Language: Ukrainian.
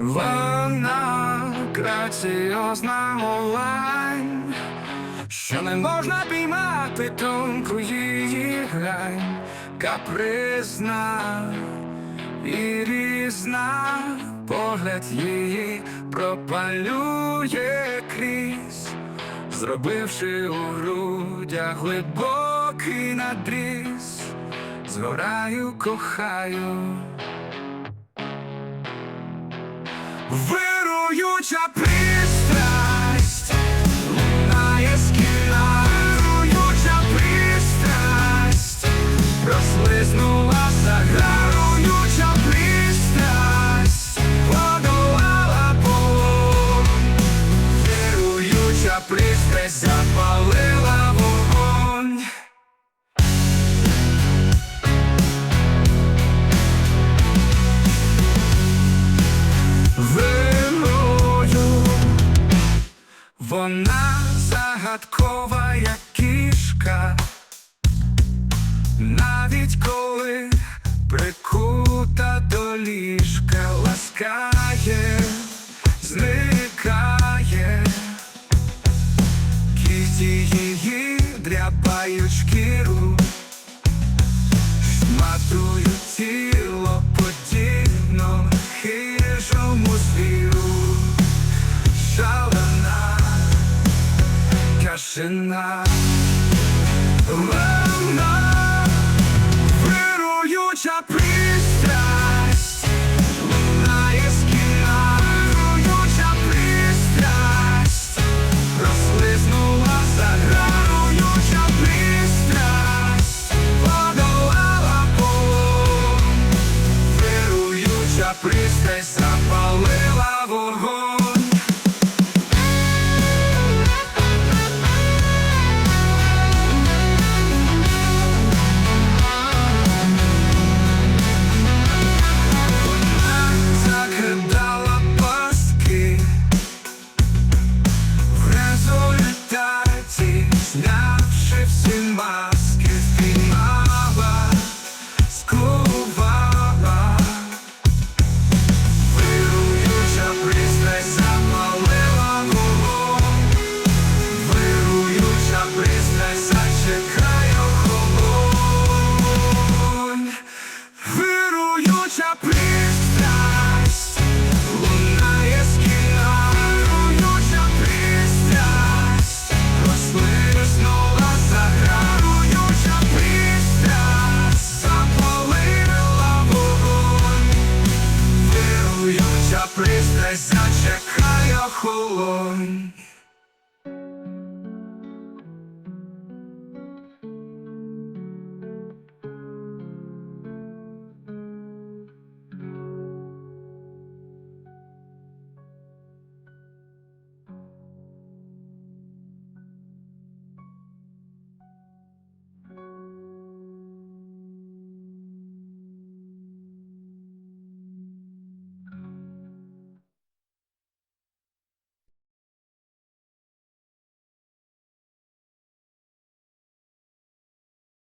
Вона граціозна онлайн, що не можна піймати тонку її грань, капризна і різна, погляд її пропалює крізь, зробивши у грудях глибокий надріз, згораю, кохаю. Вируюча загадкова, кішка, навіть коли прикута до ліжка, ласкає, зникає, кісті її дряпають шкіру, шматують кашина. Вона вируюча long